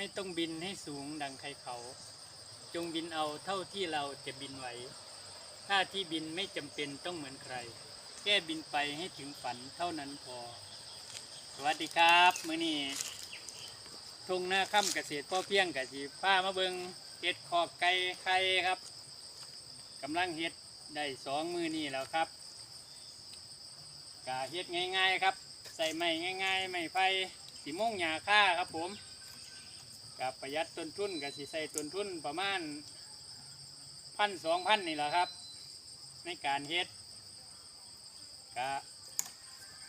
ไม่ต้องบินให้สูงดังใครเขา จงบินเอาเท่าที่เราจะบินไหวถ้าที่บินไม่จำเป็นต้องเหมือนใคร แค่บินไปให้ถึงฝันเท่านั้นพอ สวัสดีครับมื้อนี้ทุ่งหน้าค่ำเกษตรพ่อเพียงกะสีผ้ามาเบิงเห็ดขอกไก่ไข่ครับกำลังเห็ดได้สองมือนี่แล้วครับกะเห็ดง่าย ๆ ครับ ใส่ไม้ง่าย ๆ ไม้ไผ่สีม่วงหยาค่าครับผม กับประหยัดต้นทุนกับสีใส่ต้นทุนประมาณพันสองพันนี่แหละครับ ในการเฮ็ดกะ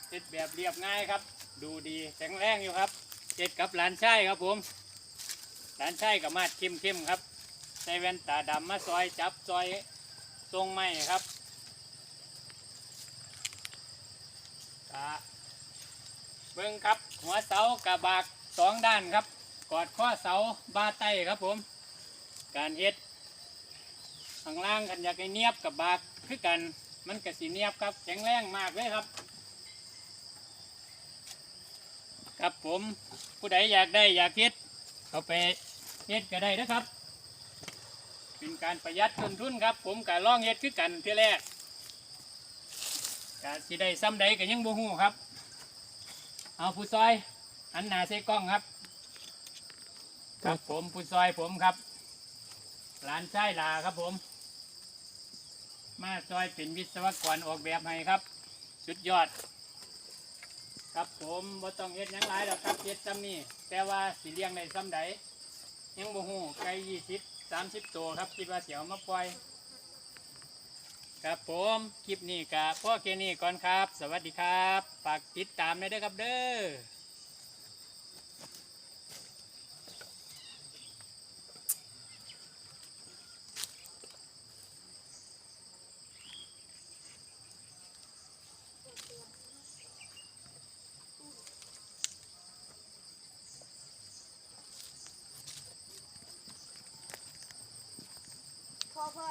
เฮ็ดแบบเรียบง่ายครับ ดูดีแข็งแรงอยู่ครับเฮ็ดกับหลานชายครับผมหลานชายกับมาดเข้มเข้มๆครับใส่แว่นตาดำมาซอยจับซอยทรงไม้ครับกะเบิ้งครับ หัวเสากระบากสองด้านครับ กอดข้อเสาบาไต้ครับผม การเฮ็ดข้างล่างกันอยากให้เนียบกับบากคือกัน มันกระสีเนียบครับแข็งแรงมากเลยครับ ครับผมผู้ใดอยากได้อยากเฮ็ดเอาไปเฮ็ดก็ได้นะครับ เป็นการประหยัดต้นทุนครับ ผมกะล่องเฮ็ดคือกันที่แรกกะสิได้ซ้ำใดก็ยังบ่ฮู้ครับ เอาผู้ซอยอันหนาใส่กล้องครับ ครับผมผู้ซอยผมครับ หลานชายลาครับผม มาซอยเป็นวิศวกรออกแบบให้ครับ สุดยอด ครับผมบ่ต้องเฮ็ดหยังหลายดอกครับเฮ็ดซ้ำนี่แต่ว่าสิเลี้ยงได้ซ้ำใดยังบ่ฮู้ไก่ยี่สิบสามสิบตัวครับคิดว่าเสียวมาปล่อย ครับผมคลิปนี้กับพ่อแค่นี้ก่อนครับ สวัสดีครับฝากติดตามด้วยเด้อครับเด้อ 老婆